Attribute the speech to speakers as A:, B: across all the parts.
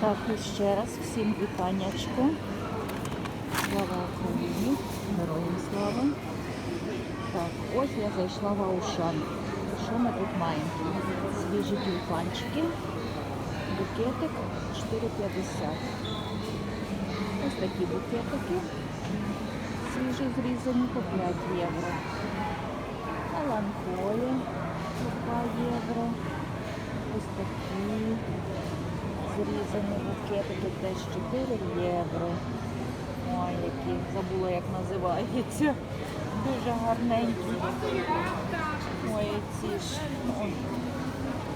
A: Так, і ще раз всім вітаннячко. Слава Україні, героям слава. Так, ось я зайшла в Аушан. Що ми тут маємо? Свіжі тюльпанчики, букетик 4,50. Ось такі букетики. Свіжі зрізані по 5 євро. Меланхолі по 2 євро. Ось такі зрізані букетики теж 4 євро. Ой, які забула, як називається. Дуже гарненькі. Ой, ці ж. Ой,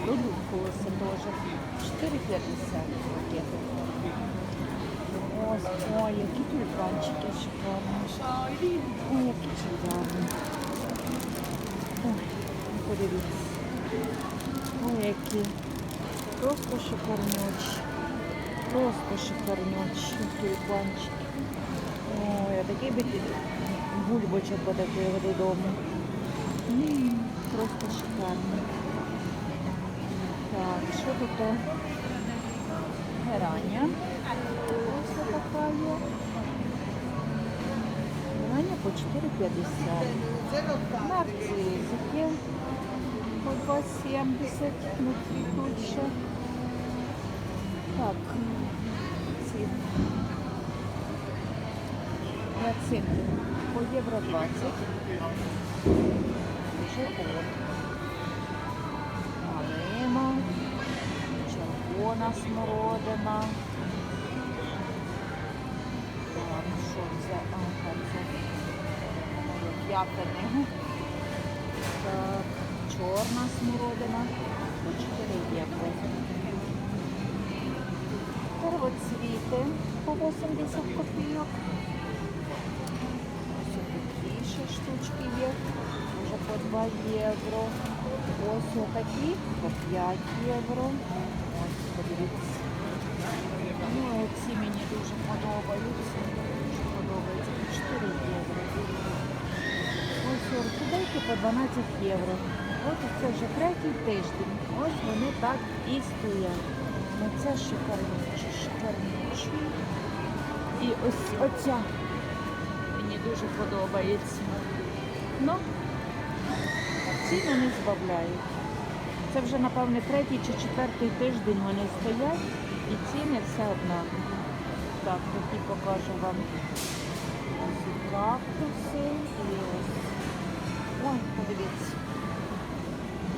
A: теж. 4,50 букетик. Ось, ой, які тюльпанчики шикарні. Ой, які шикарні. Ой, ну подивіться. Ой, які. Просто шикарнючі. Просто шикарнючі тюльпанчики. Ой, а такий би бульбочок подакив додому. Просто шикарно. Так, що тут? Герання. Ось така є. Герання по 4,50. Нарцизики по 2,70 на цвітуть ще. Так, ці гіацинти по євро 20. Червона. Малина. Червона смородина. Так, що це? Ага, це яблуни. Так, чорна смородина по 4 євро. Первоцвіти по 80 копійок. Ось такі ще штучки є. Вже по 2 євро. Ось отакі по 5 євро. Ось, подивіться. Ну, ці мені дуже подобаються. Дуже подобаються. По 4 євро. Ось орхідейки по 12 євро. От це вже третій тиждень. Ось вони так і стоять. Ну це шикарнючі, шикарнючі. І ось оця мені дуже подобається. Ну, ціни не збавляють. Це вже, напевне, третій чи четвертий тиждень вони стоять і ціни все однакові. Так, тоді покажу вам ось кактуси і ось. Ой, подивіться.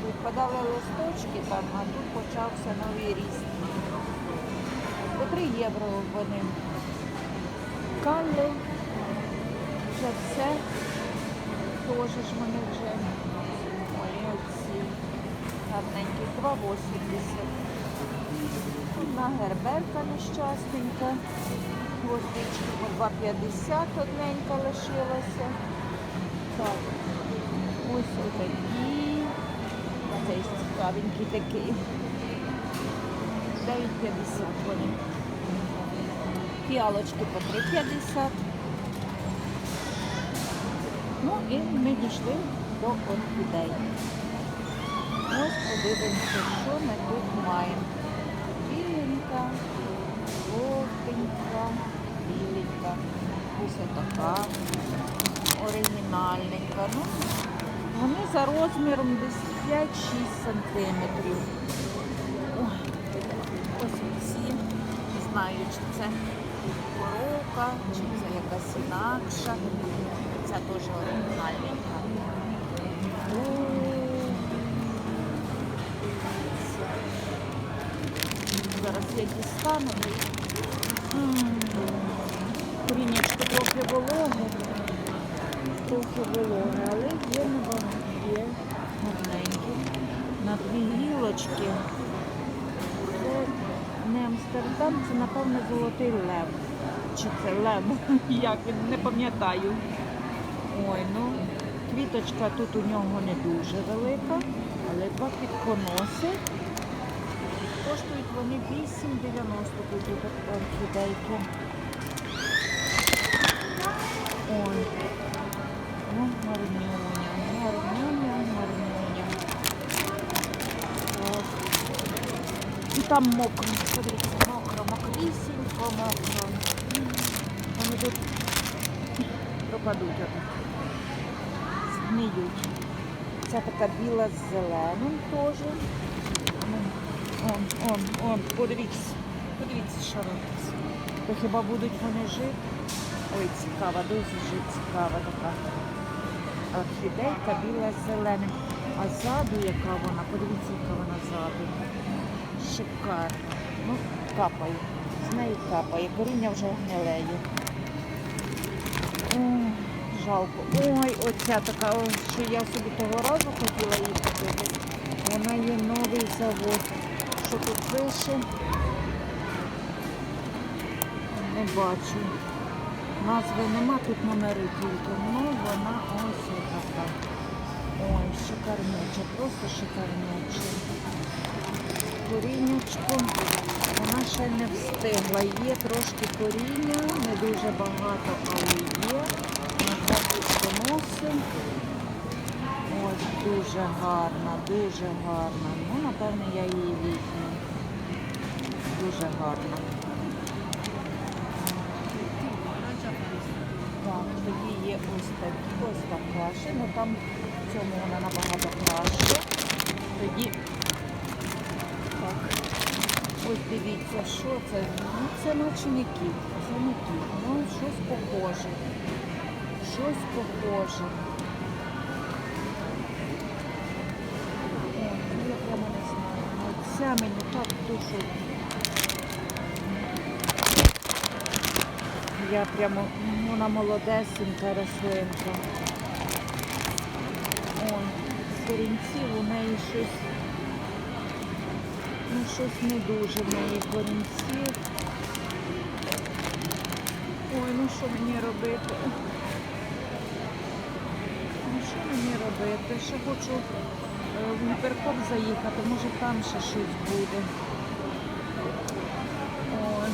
A: Випадали листочки там, а тут почався новий ріст. По 3 євро вони. Калли. Вже все. Теж ж вони вже. Ой, оці гарненькі. 2,80. Одна герберка нещастенька. Гвоздички по 2,50 одненька лишилася. Так. Ось отакі. Цей цікавенький такий. 9,50 вони. Фіалочки по 3,50. Ну і ми дійшли до орхідей. Ось подивимося, що ми тут маємо. Біленька, жовтенька, біленька. Ось така оригінальненька. Ну, вони за розміром десь 5-6 сантиметрів. Ой, ось ці. Не знаю, чи це коровка, чи це якась інакша. Ця теж оригінальненька. Зараз я дістану. Корінечко трохи вологе трохи вологе, але є набагато, є гарненькі. На дві гілочки. Не Амстердам, це, напевно, золотий лев. Чи це лев? Як не пам'ятаю. Ой, ну, квіточка тут у нього не дуже велика, але два підконоси. Коштують вони 8,90 тут орхідейки. Ой. Ну, гарнюня, там мокро, подивіться, мокро, мокро. мокро. Вони тут пропадуть. Згниють. Ця така біла з зеленим теж. Он, он, он, подивіться. Подивіться, що робиться. То хіба будуть вони жити? Ой, цікава, дуже цікава така. Орхідейка біла з зеленим. А ззаду яка вона? Подивіться, яка вона ззаду. Шикарна. Ну, капає. З неї капає. Коріння вже гнилеє. Ой, жалко. Ой, оця така, що я собі того разу хотіла її купити. Вона є новий завод. Що тут пише? Не бачу. Назви нема, тут номери тільки. Ну, вона ось така. Ой, шикарнюча, просто шикарнюча. Коріннячко. Вона ще не встигла. Є трошки коріння, не дуже багато, але є. На всякий поносим. Ось дуже гарна, дуже гарна. Ну, напевно, я її візьму. Дуже гарна. Так, тоді є ось такі, ось така ще, ну там в цьому вона набагато краще. Тоді дивіться, що це? Ну, це не кіт. Ну, щось похоже. Щось похоже. О, ну, я прямо не знаю. Ну, Ця мені так душу. Я прямо, ну, вона молодесенька рослинка. Ой, з у неї щось, ну щось не дуже в неї корінців. Ой, ну що мені робити? Ну що мені робити? Ще хочу е, в гіперкоп заїхати, може там ще щось буде. Ой.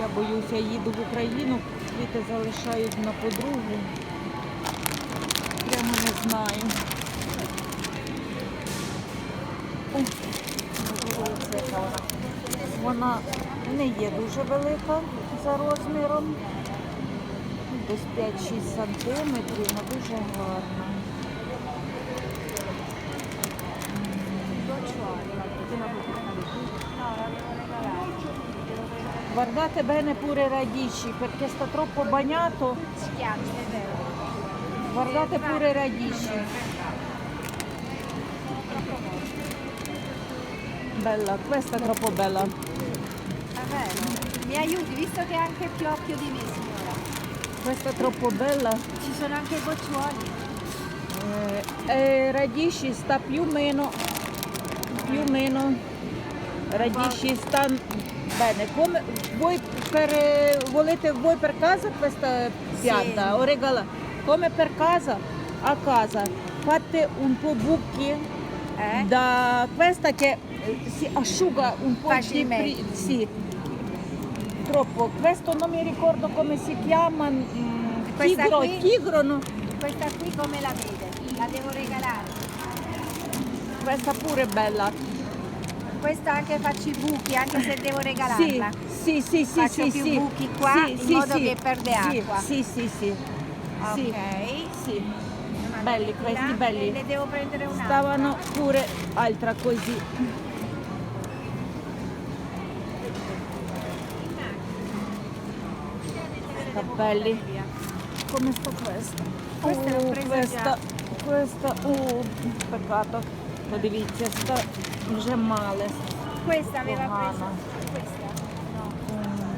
A: Я боюся, їду в Україну, квіти залишають на подругу. Прямо не знаю. Вона. Не є дуже велика за розміром. Десь 5-6 сантиметрів, але дуже гарна. Guardate bene pure radici perché sta troppo bagnato. Guardate pure radici. Bella, questa è troppo bella.
B: È vero. Mi aiuti, visto che ha anche più occhio di me, signora.
A: Questa è troppo bella.
B: Ci sono anche i boccioli.
A: Eh, eh, radici sta più o meno, più o meno, radici sta bene. Come voi per, volete voi per casa questa pianta
B: Sì.
A: o regala? Come per casa? A casa fate un po' buchi
B: Eh?
A: da questa che eh, si asciuga un po' di
B: Facilmente.
A: pri- sì, troppo. Questo non mi ricordo come si chiama. mm,
B: Questa
A: tigro,
B: qui?
A: tigro no?
B: Questa qui come la vede? La devo regalare.
A: Questa pure è bella.
B: Questa anche faccio i buchi, anche se devo regalarla.
A: Sì, sì, sì, sì,
B: Faccio
A: sì,
B: più
A: sì.
B: buchi qua,
A: Sì,
B: in
A: sì,
B: modo
A: sì.
B: che perde acqua.
A: Sì, sì, sì. Sì,
B: Ok.
A: sì belli questi, belli.
B: Ne devo prendere una.
A: Stavano pure altra così. Cappelli. Come sto questo?
B: Questa oh,
A: questa, questa, oh, peccato. Potevi, sta già male.
B: Questa aveva
A: Buona.
B: preso. Questa. Mm.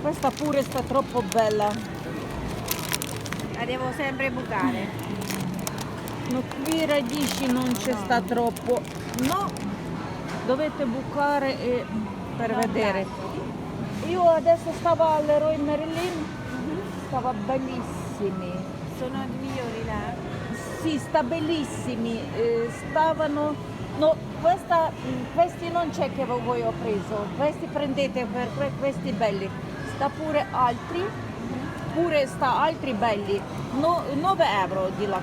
A: questa pure sta troppo bella
B: Devo sempre bucare.
A: No, qui radici non ci sta troppo. No, dovete bucare e per
B: Non
A: vedere.
B: tanto.
A: Io adesso stavo all'Eroe Merlin, stava bellissimi.
B: Sono i migliori là.
A: Sì, sta bellissimi. eh, stavano. No, questa, questi non c'è che voi ho preso. Questi prendete per que- questi belli. Sta pure altri. Pure sta altri belli. No, 9 euro di la,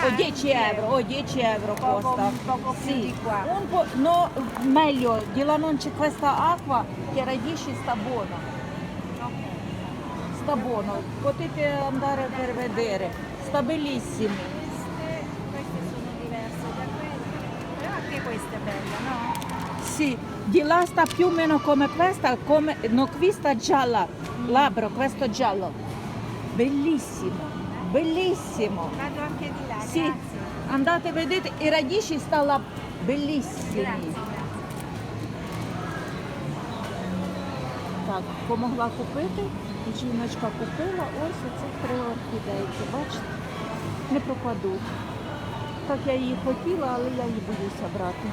B: Ah,
A: o 10 euro, o 10 euro
B: Poco-
A: costa.
B: poco più di qua.
A: Un po', no, meglio, di là non c'è questa acqua che radici sta buona. Sta buono, potete andare per vedere, sta bellissimo.
B: Questa è bella, no?
A: Sì, di là sta più o meno come questa, come, no, qui sta gialla, labbro, questo giallo. Bellissimo, bellissimo.
B: Vado anche di là,
A: Sì,
B: grazie.
A: andate, vedete, i radici sta là, bellissimi.
B: Grazie.
A: Так, помогла купити, жіночка купила ось оцих три орхідейки, бачите, не пропадуть. Так я її хотіла, але я її боюся брати.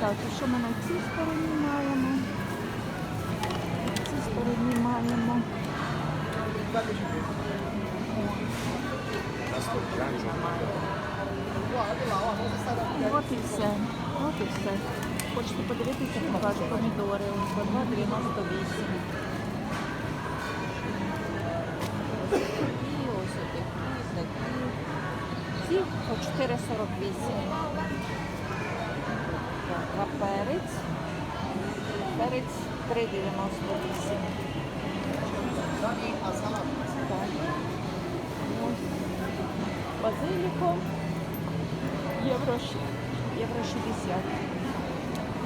A: Так, і що ми на цій стороні маємо? На цій стороні маємо. І от і все. От і все. Хочете подивитися, покажу помідори. По 2,98. Ось такі, ось такі, такі. Ці по 4,48. А перець. Перець 3,98. Базиліко. Євро, євро 60.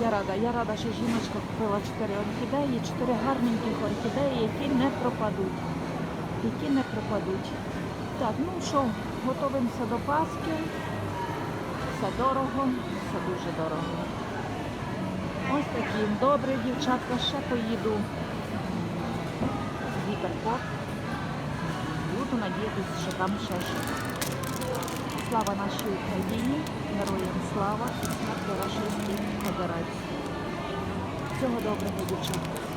A: Я рада, я рада, що жіночка купила 4 орхідеї, 4 гарненьких орхідеї, які не пропадуть. Які не пропадуть. Так, ну що, готуємося до Пасхи. Все дорого, все дуже дорого. Ось такі. Добре, дівчатка, ще поїду гіперпорт. Буду надіятися, що там ще щось. Слава нашій Україні, героям слава і смерть вашої федерації. Всього доброго, дівчата.